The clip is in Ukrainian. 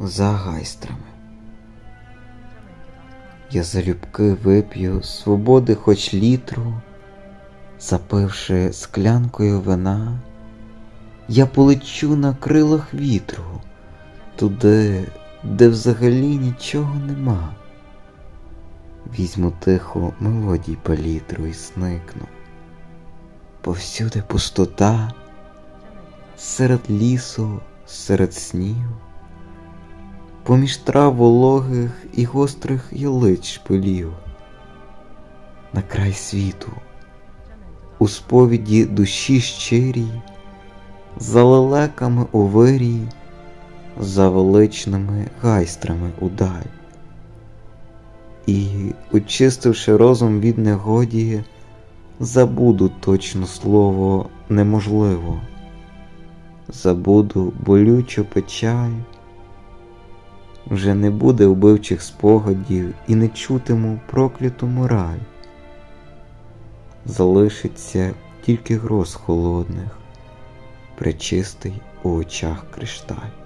за гайстрами. Я залюбки вип'ю свободи хоч літру, запивши склянкою вина, я полечу на крилах вітру, туди, де взагалі нічого нема. Візьму тихо мелодій палітру і сникну. Повсюди пустота, серед лісу, серед снів, поміж трав вологих і гострих ялиць шпилів, на край світу, у сповіді душі щирій, за лелеками у вирій, за величними гайстрами удаль. І, очистивши розум від негодії, забуду точно слово неможливо, забуду болючу печаль, вже не буде вбивчих спогадів і не чутиму прокляту мораль. Залишиться тільки гроз холодних, пречистий у очах кришталь.